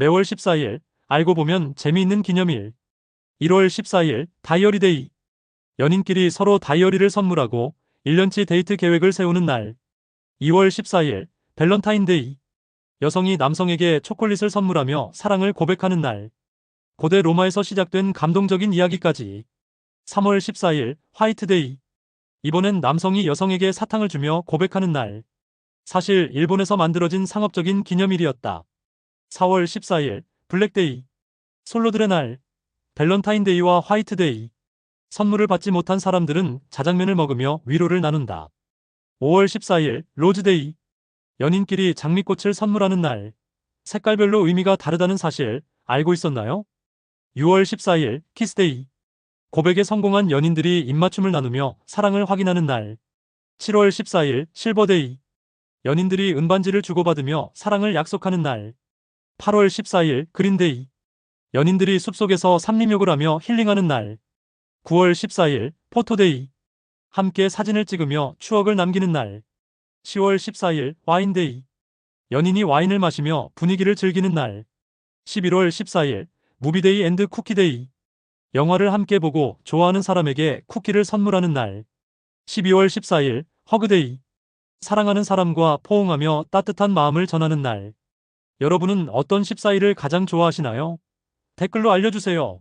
매월 14일, 알고 보면 재미있는 기념일. 1월 14일, 다이어리 데이. 연인끼리 서로 다이어리를 선물하고 1년치 데이트 계획을 세우는 날. 2월 14일, 밸런타인데이. 여성이 남성에게 초콜릿을 선물하며 사랑을 고백하는 날. 고대 로마에서 시작된 감동적인 이야기까지. 3월 14일, 화이트데이. 이번엔 남성이 여성에게 사탕을 주며 고백하는 날. 사실 일본에서 만들어진 상업적인 기념일이었다. 4월 14일, 블랙데이. 솔로들의 날. 밸런타인데이와 화이트데이. 선물을 받지 못한 사람들은 자장면을 먹으며 위로를 나눈다. 5월 14일, 로즈데이. 연인끼리 장미꽃을 선물하는 날. 색깔별로 의미가 다르다는 사실 알고 있었나요? 6월 14일, 키스데이. 고백에 성공한 연인들이 입맞춤을 나누며 사랑을 확인하는 날. 7월 14일, 실버데이. 연인들이 은반지를 주고받으며 사랑을 약속하는 날. 8월 14일, 그린데이. 연인들이 숲속에서 삼림욕을 하며 힐링하는 날. 9월 14일, 포토데이. 함께 사진을 찍으며 추억을 남기는 날. 10월 14일, 와인데이. 연인이 와인을 마시며 분위기를 즐기는 날. 11월 14일, 무비데이 앤드 쿠키데이. 영화를 함께 보고 좋아하는 사람에게 쿠키를 선물하는 날. 12월 14일, 허그데이. 사랑하는 사람과 포옹하며 따뜻한 마음을 전하는 날. 여러분은 어떤 14일을 가장 좋아하시나요? 댓글로 알려주세요.